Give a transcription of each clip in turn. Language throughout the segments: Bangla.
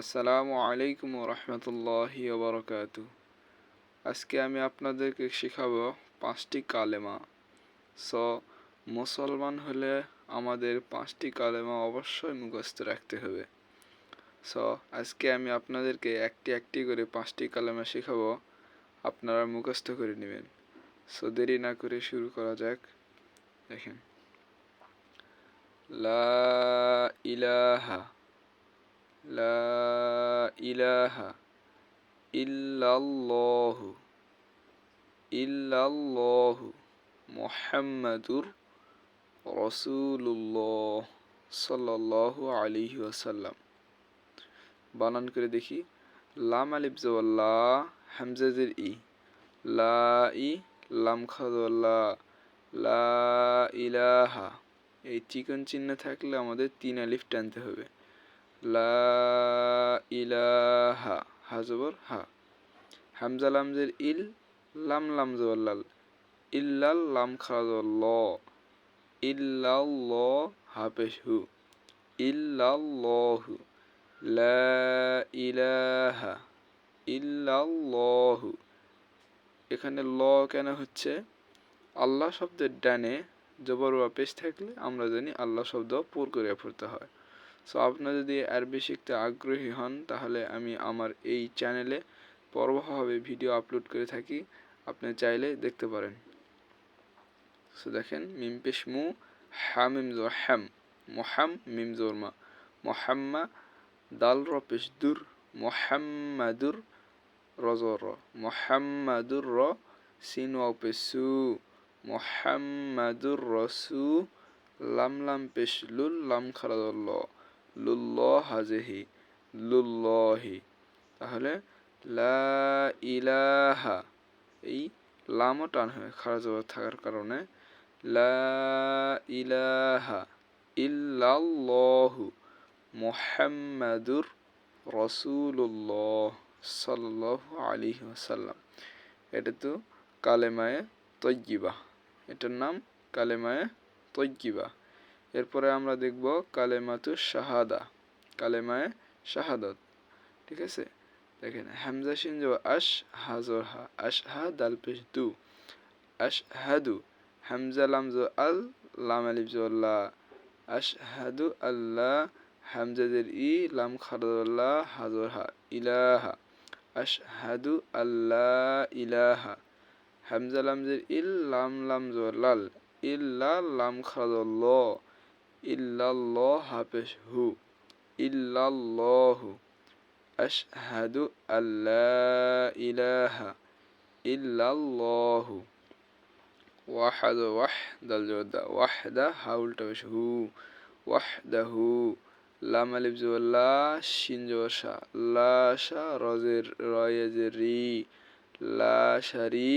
আসসালামু আলাইকুম রহমতুল্লাহি বরকাত আজকে আমি আপনাদেরকে শেখাবো পাঁচটি কালেমা। স, মুসলমান হলে আমাদের পাঁচটি কালেমা অবশ্যই মুখস্থ রাখতে হবে। স, আজকে আমি আপনাদেরকে একটি একটি করে পাঁচটি কালেমা শেখাবো। আপনারা মুখস্থ করে নেবেন। সো, দেরি না করে শুরু করা যাক। দেখেন। লা ইলাহা লা ইলাহা ইল্লাল্লাহু ইল্লাল্লাহু মুহাম্মাদুর রসুল্লাহ সাল্লাল্লাহু আলাইহি ওয়াসাল্লাম। বানান করে দেখি। লাম আলিফ জওয়াল্লা হামজাজের ই। লা ই, লাম খাদওয়াল্লা লা ইলাহা, এই চিকন চিহ্ন থাকলে আমাদের তিন আলিফ টানতে হবে। লা ইলাহা হাজবর হা। হামজা, লামজের ইল, লাম লাম জওয়াল্লাল ইল্লাল, লাম খারাজল ইল্লাল্ল হাফেশ হু। ইল্লাল্লাহু, লা ইলাহা ইল্লাল্লাহু। এখানে ল কেন হচ্ছে? আল্লাহ শব্দের ডানে জবর বা পেশ থাকলে আমরা জানি আল্লাহ শব্দ পুর করে পড়তে হয়। সো আপনারা যদি আরবি শিখতে আগ্রহী হন, তাহলে আমি আমার এই চ্যানেলে পরভাবে ভিডিও আপলোড করে থাকি। আপনি চাইলে দেখতে পারেন। সো দেখেন, মিম পেশ মু, হা মিম জোর হ্যাম মোহাম মিম জোর মা, মোহাম্মা দাল র পেশ দুর, মোহাম্মাদুর রজর মোহাম্মাদুর র সিন ও পেশু মোহাম্মাদুর রসু লাম লাম পেশ লুল, লাম খারাদল্লাহ লুল্লাহ লুল্লহি। তাহলে লা ইলাহা, এই লামও টান হয় খারাজ থাকার কারণে। লা ইলাহা ইল্লাল্লাহু মুহাম্মাদুর রসুল্লাহ সাল্লাহ আলী আসাল্লাম এটা তো কালেমায়ে তৈজিবা এটার নাম কালেমায়ে তৈজিবা এরপরে আমরা দেখব কালেমাতু শাহাদা, কালেমায়ে শাহাদত, ঠিক আছে? দেখেন, হামজা সিনজ আশ হাজর হা আশ হা দাল পেশ দু আশ হাদু হামজা লামজ আল, লাম আলিফ জল্লা আশ হাদু আল্লাহ হামজাদের ই, লাম খারদুল্লাহ হাজর হা ইলাহা আশ হাদু আল্লাহ ইলাহা, হামজা লামজের ইল লাম লাম লাল, ইল্লা লাম খারদুল্লাহ ইল্লাল্লাহ হাফেজ হু ইল্লাল্লাহু আশহাদু আল্লাহ ইলাহা ইল্লাল্লাহু ওয়াহাদ ওয়াহ দাল জোদা ওয়াহদা হাউলটা বেশ হু ওয়াহদাহু লাম আলিফ জোল্লা শিন জোশা লা শা রজের রয়েজের রি লা শারি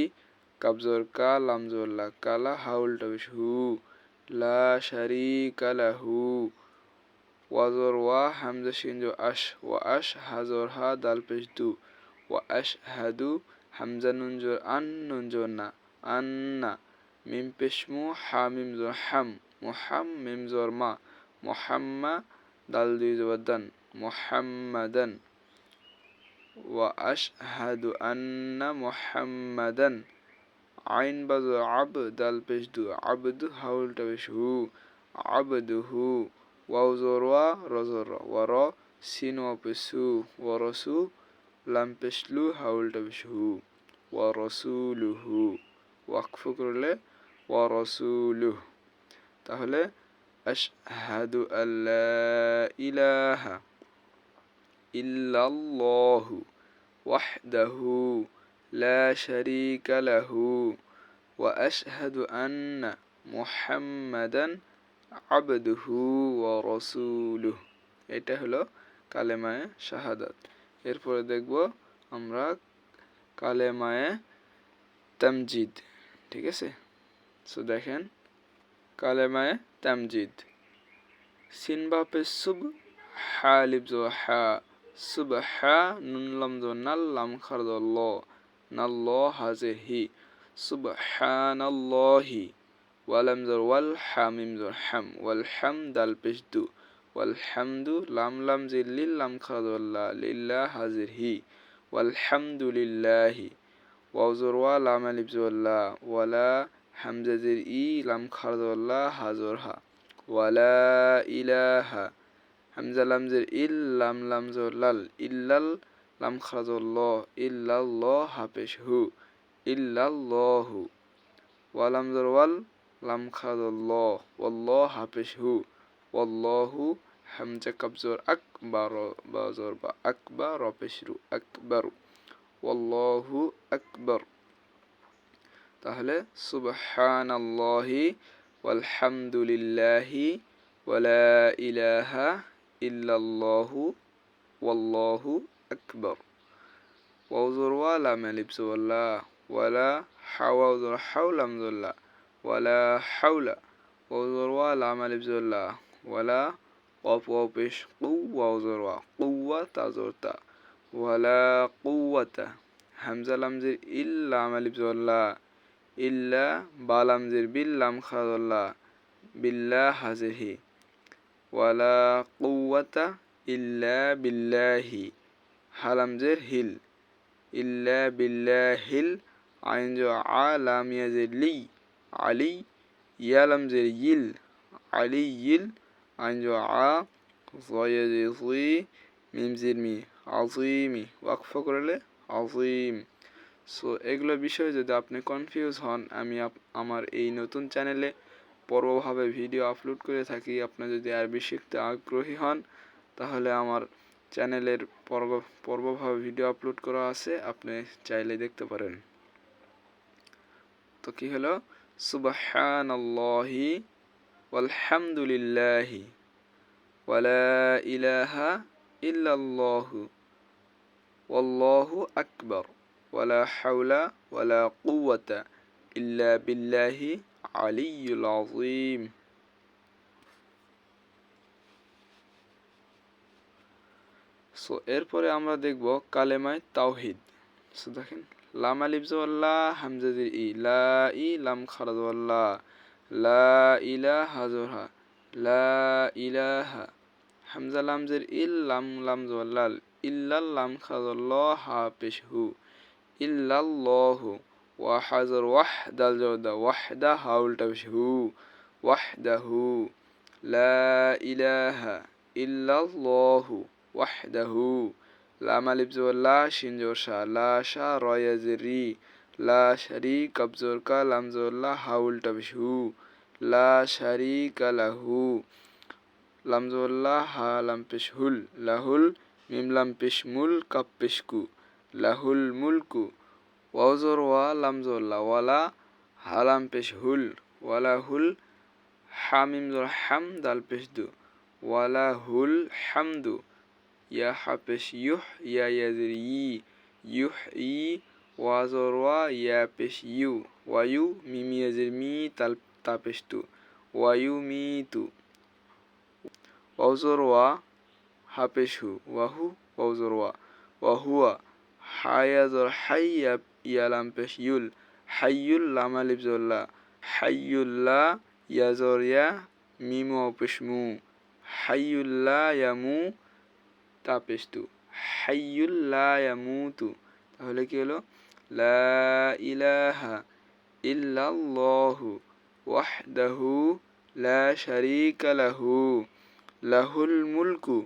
কাবজর কা লাম জোল্লা লা শারিকা লাহু ওয়াজর ওয়া হামজা শিনজো আশ ওয়া আশ হাজর হা দাল পেশ দু ওয়া আশ হাদু হামজা নুনজোর আন নুনজোর না আন্না মিম পেশমু হা মিম জোর হাম মুহাম মিম জোর মা মুহাম্মা দাল দুই জবাদান মুহাম্মাদান ওয়া আশ হাদু আন্না মুহাম্মাদান আইন বাজু আব দাল পেশ দু আবদু হাউলটা পেশ হু আবদু হু ওয়াও জোর ওয়া রজর ওয়া র সিন ওয়া পেশ হু ওয়া রসু লাম পেশ লু হাউলটা পেশ হু ওয়া রসুলুহু ওয়াকফ করলে ওয়া রসুলুহ তাহলে আশহাদু আল্লা ইলাহা ইল্লাল্লাহু ওয়াহদাহু لا شريك له وأشهد أن محمدا عبده ورسوله এটা হলো কালেমায়ে শাহাদাত এরপরে দেখব আমরা কালেমায়ে তামজিদ ঠিক আছে সো দেখেন কালেমায়ে তামজিদ সিন বাপে সুব হা লিবজ হা সুব হা নুন লামজ নাল লাম খারদ নাল্লাহ সুবহানাল্লাহি ওয়ালাম জর ওয়াল হামিম জর হাম ওয়াল হাম দাল পেশ দু ওয়ালহামদু লাম লাম জিল্লিল লাম খাদুল্লাহ লিল্লাহ হাজির হি ওয়ালহামদুলিল্লাহি ওয়াউজুর ওয়া লাম আলিফ জুল্লাহ ওয়ালা হামজা জির ই লাম খাদুল্লাহ হাজর হা ওয়ালা ইলাহা হামজা লাম জির ইল লাম লাম জুল্লাল ইল্লাল লাম খাদুল্লাহ ইল্লাল্লাহ হু ওয়ালাম ওয়াল লাম খাদুল্লাহ ওয়াল্লাহ হাফেশ হু ওয়াল্লাহু হামজা কাবজর আকবার বাজর বা আকবার রপেশরু আকবার ওয়াল্লাহু আকবার। তাহলে সুবহানাল্লাহি ওয়ালহামদুলিল্লাহি ওয়ালা ইলাহা ইল্লাল্লাহু ওয়াল্লাহু أكبر. وأوزر ولا ملبس ولا ولا حوضر حول مذلا ولا حول. وأوزر ولا ملبس ولا ولا قف وبش قوة أوزر قوة تزرتا. ولا قوة. همزة لمزر إلا ملبس ولا. إلا بالمزر باللام خذ الله بالله هذه ولا قوة إلا بالله. হালামজের হিল। ইল্লা বিল্লাহিল আইন আলামিয়াজের লি আলি ইয়ালামজের ইল। আলি ইল আইনজ আ মিমজির মি আজিমি ওয়াকফ করলে আজিম সো এগুলো বিষয়ে যদি আপনি কনফিউজ হন, আমি আমার এই নতুন চ্যানেলে পর্বভাবে ভিডিও আপলোড করে থাকি। আপনি যদি আরবি শিখতে আগ্রহী হন, তাহলে আমার চ্যানেলের পর্ব, পর্বভাবে ভিডিও আপলোড করা আছে, আপনি চাইলে দেখতে পারেন। তো কি হলো? সুবাহান আল্লাহি আলহামদুলিল্লাহি ওয়ালা ইলাহা ইল্লাল্লাহু ওয়াল্লাহু আকবর ওয়ালা হাওলা ওয়ালা কুওয়াতা ইল্লা বিল্লাহি আলিয়ুল আযীম। সো এরপরে আমরা দেখব কালেমায় তাওহিদ। সো দেখেন, লাম আলিফ হামজাজির ই, লা ই, লাম খারাজ লা ইলাহা জোরহা লা ইলাহা হামজা লামজের ইল লাম লাম জল্লাল ইল্লাল লাম খাজল্লাহ হাফেশ হু ইল্লাল্লাহু ওয়া হাজর ওয়াহ দাল জওদা ওয়াহদা হাউলটা বেশ হু, ওয়াহদাহু, লা ইলাহা ইল্লাল্লাহু ওয়াহদাহু লাম আলিফ জোল্লা শিন জোরশা লা শা রয়াজরি লা শারিক কবজর কা লাম জোল্লা হাউলটা বেশ হু লা শারিকা লাহু লামজুল্লাহ হা লাম পেশ হুল লাহুল মিম লাম পেশ মুল কাপ পেশকু লাহুল মুলকু ওয়াজর ওয়া লামজুল্লাহ ওয়ালা হালাম পেশ হুল ওয়ালা হুল হামিম হাম দাল পেশ দু ওয়ালা হুল হামদু ইয়া হা পেশ ইউহ ইয়া ইয়াজির ই ইউহ ই ওয়াজর ওয়া ইয়া পেশ ইউ ওয়ায়ু মিম ইয়াজির মি তাল তাপেস্তু ওয়ায়ুমিতু ওয়াউজরওয়া হাপেশু ওয়াহু ওয়াউজরওয়া ওয়াহুয়া হায়াজর হাইয়া ইয়ালাম পেশ ইউল হাইয়ুল লামা লিবজল্লা হাইয়ুল্লা তাপেস্তু হাইয়ুল্লায়ামুতু তাহলে কি হলো? লা ইলাহা ইল্লাল্লাহু ওয়াহদাহু লা শারীকা লাহু। লাহুল মুলকু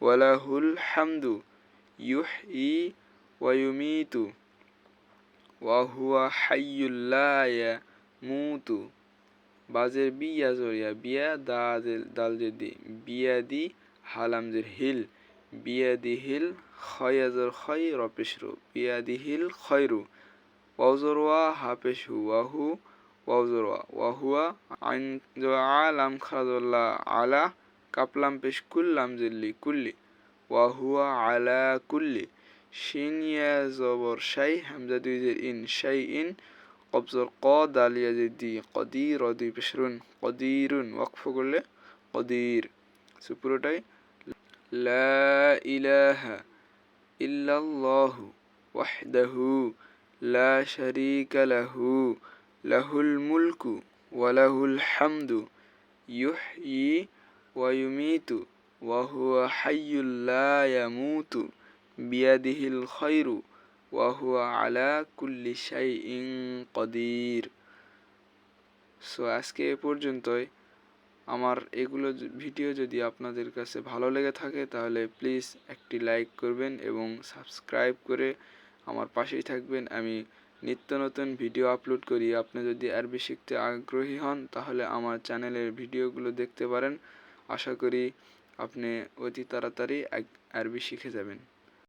ওয়া লাহুল হামদু। ইউহয়ি ওয়া ইউমীতু। ওয়া হুয়া হাইয়্যুল লা ইয়ামুতু। বাজের বিয়া জরিয়া, বিয়া দাল দালজের দি, বিয়া দি হালামজের হিল। বিয়া দি হিল খয়াজর খয় রপেশরু বিয়া দি হিল খয়রু, ওয়াজরওয়া হাফেশু ওয়াহু ওয়াউজরওয়া ওয়াহুয়া আইন আলাম খাদুল্লাহ আলা কাপলাম পেশ কুল্লাম জিল্লি কুল্লি, ওয়াহুয়া আলা কুল্লি শিন ইয়া জবর শাই হামজা দুই জের ইন শাই ইন, কবজর ক দালিয়া দি কদির দুই পেশরুন, কদিরুন, ওয়াকফ করলে কদির। সো লা ইলাহা ইল্লাল্লাহু ওয়াহদাহু লা শারীকা লাহু লাহুল মুলকু ওয়ালাহুল হামদু ইউহয়ি ওয়ায়ুমিতু وهو حي لا يموت بيده الخير وهو على كل شيء قدير সো আজকে এ পর্যন্তই আমার এগুলো ভিডিও যদি আপনাদের কাছে ভালো লেগে থাকে, তাহলে প্লিজ একটি লাইক করবেন এবং সাবস্ক্রাইব করে আমার পাশেই থাকবেন। আমি নিত্য নতুন ভিডিও আপলোড করি। আপনি যদি আরবি শিখতে আগ্রহী হন, তাহলে আমার চ্যানেলের ভিডিওগুলো দেখতে পারেন। আশা করি আপনি অতি তাড়াতাড়ি আরবি শিখে যাবেন।